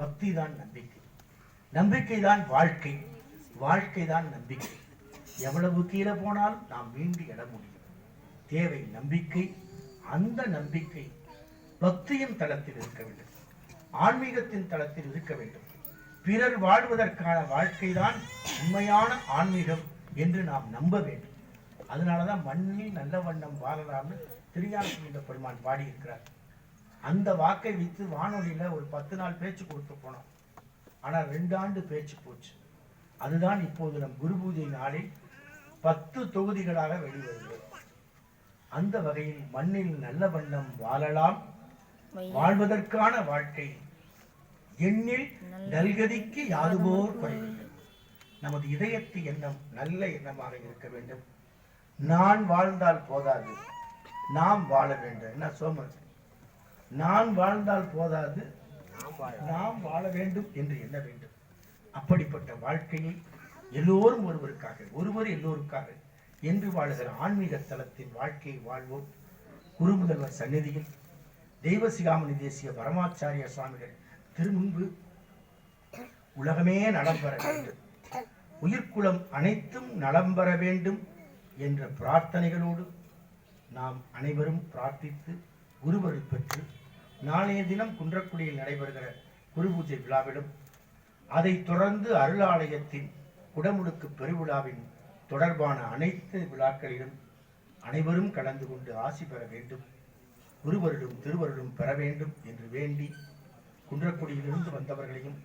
பக்தி தான் நம்பிக்கை. நம்பிக்கை தான் வாழ்க்கை. வாழ்க்கை தான் நம்பிக்கை. எவ்வளவு கீழே போனாலும் நாம் மீண்டு எட முடியும். தேவை நம்பிக்கை. அந்த நம்பிக்கை பக்தியின் தளத்தில் இருக்க வேண்டும். ஆன்மீகத்தின் தளத்தில் இருக்க வேண்டும். பிறர் வாழ்வதற்கான வாழ்க்கை தான் உண்மையான ஆன்மீகம் என்று நாம் நம்ப வேண்டும். அதனாலதான் மண்ணில் நல்ல வண்ணம் வாழலாம்னு திருஞான பெருமான் பாடியிருக்கிறார். அந்த வாக்கை வைத்து வானொலியில ஒரு பத்து நாள் பேச்சு கொடுத்து போனோம். ஆனா ரெண்டு ஆண்டு பேச்சு போச்சு. அதுதான் இப்போது நம் குரு பூஜை நாளில் பத்து தொகுதிகளாக வெளிவருகிறது. அந்த வகையில் மண்ணில் நல்ல வண்ணம் வாழலாம். வாழ்வதற்கான வாழ்க்கை. எண்ணில் நல்கதிக்கு யாதுபோர் குறைவில்லை. நமது இதயத்து எண்ணம் நல்ல எண்ணமாக இருக்க வேண்டும். நான் வாழ்ந்தால் போதாது. நாம் வாழ வேண்டும். என்ன சோமன்? நான் வாழ்ந்தால் போதாது. நாம் வாழ வேண்டும். என்று எண்ண வேண்டும். அப்படிப்பட்ட வாழ்க்கையை எல்லோரும் ஒருவருக்காக ஒருவர் எல்லோருக்காக என்று வாழுகிற ஆன்மீக தலத்தின் வாழ்க்கையை வாழ்வோம். குருமுதல்வர் சந்நிதியில் தெய்வ சிகாமணி தேசிய பரமாச்சாரிய சுவாமிகள் திருமுன்பு உலகமே நலம் பெற வேண்டும். உயிர்க்குலம் அனைத்தும் நலம் பெற வேண்டும் என்ற பிரார்த்தனைகளோடு நாம் அனைவரும் பிரார்த்தித்து குருவரை பெற்று நாளைய தினம் குன்றக்குடியில் நடைபெறுகிற குரு பூஜை விழாவிலும் அதைத் தொடர்ந்து அருளாலயத்தின் குடமுழுக்கு பெருவிழாவின் தொடர்பான அனைத்து விழாக்களிலும் அனைவரும் கலந்து கொண்டு ஆசி பெற வேண்டும் குருவருடும் திருவருடும் பெற வேண்டும் என்று வேண்டி குன்றக்குடியிலிருந்து வந்தவர்களையும்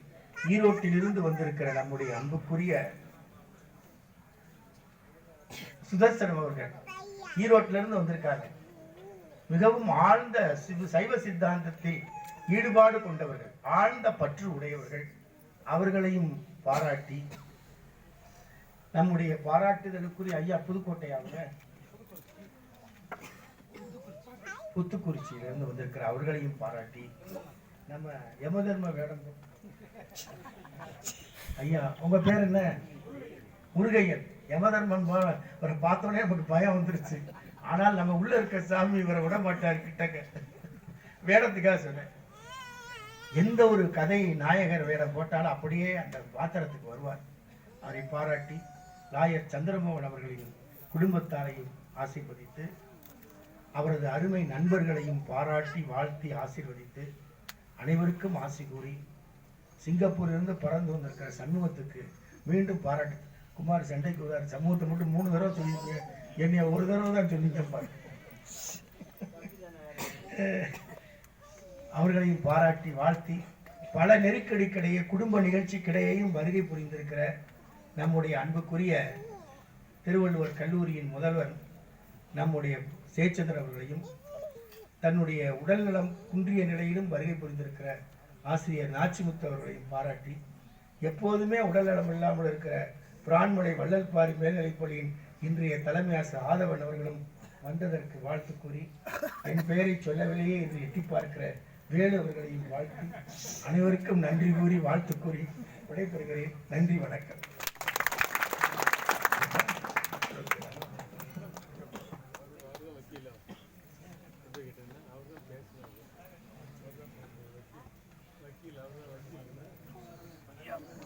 ஈரோட்டிலிருந்து வந்திருக்கிற நம்முடைய அன்புக்குரிய சுதர்சனம் அவர்கள் ஈரோட்டிலிருந்து வந்திருக்காங்க மிகவும் ஆழ்ந்த சிவ சைவ சித்தாந்தத்தில் ஈடுபாடு கொண்டவர்கள் ஆழ்ந்த பற்று உடையவர்கள் அவர்களையும் பாராட்டி நம்முடைய பாராட்டுதலுக்குரிய ஐயா புதுக்கோட்டை அவங்க புத்துக்குறிச்சியில இருந்து வந்திருக்கிற அவர்களையும் பாராட்டி நம்ம யமதர்ம வேடம் ஐயா உங்க பேர் என்ன? முருகையன். யமதர்மன் போ- பார்த்தோன்னே நமக்கு பயம் வந்துருச்சு. ஆனால் நம்ம உள்ள இருக்க சாமி இவரை விட மாட்டார் கிட்டக்க வேடத்துக்காக சொன்னேன். எந்த ஒரு கதை நாயகர் வேடம் போட்டாலும் அப்படியே அந்த பாத்திரத்துக்கு வருவார். அவரை பாராட்டி லாயர் சந்திரமோகன் அவர்களின் குடும்பத்தாரையும் ஆசீர்வதித்து அவரது அருமை நண்பர்களையும் பாராட்டி வாழ்த்தி ஆசீர்வதித்து அனைவருக்கும் ஆசி கூறி சிங்கப்பூரிலிருந்து பறந்து வந்திருக்கிற சமூகத்துக்கு மீண்டும் பாராட்டு குமார் சண்டைக்கு வந்தார் சமூகத்தை மட்டும் மூணு தடவை சொல்லியிருக்கீங்க என்னைய ஒரு தடவை தான் சொல்லி பாரு அவர்களையும் பாராட்டி வாழ்த்தி பல நெருக்கடிக்கிடையே குடும்ப நிகழ்ச்சிக்கிடையேயும் வருகை புரிந்திருக்கிற நம்முடைய அன்புக்குரிய திருவள்ளுவர் கல்லூரியின் முதல்வர் நம்முடைய சேச்சந்திரன் அவர்களையும் தன்னுடைய உடல்நலம் குன்றிய நிலையிலும் வருகை புரிந்திருக்கிற ஆசிரியர் நாச்சிமுத்து அவர்களையும் பாராட்டி எப்போதுமே உடல்நலம் இல்லாமல் இருக்கிற பிரான்மலை வள்ளல்பாரி மேல்நிலைப்பள்ளியின் இன்றைய தலைமை ஆதவன் அவர்களும் வந்ததற்கு வாழ்த்து கூறி என் பெயரை சொல்லவில்லையே என்று எட்டி பார்க்கிற வேலு அவர்களையும் வாழ்த்தி அனைவருக்கும் நன்றி கூறி வாழ்த்து கூறி விடைபெறுகிறேன். நன்றி வணக்கம். Yeah.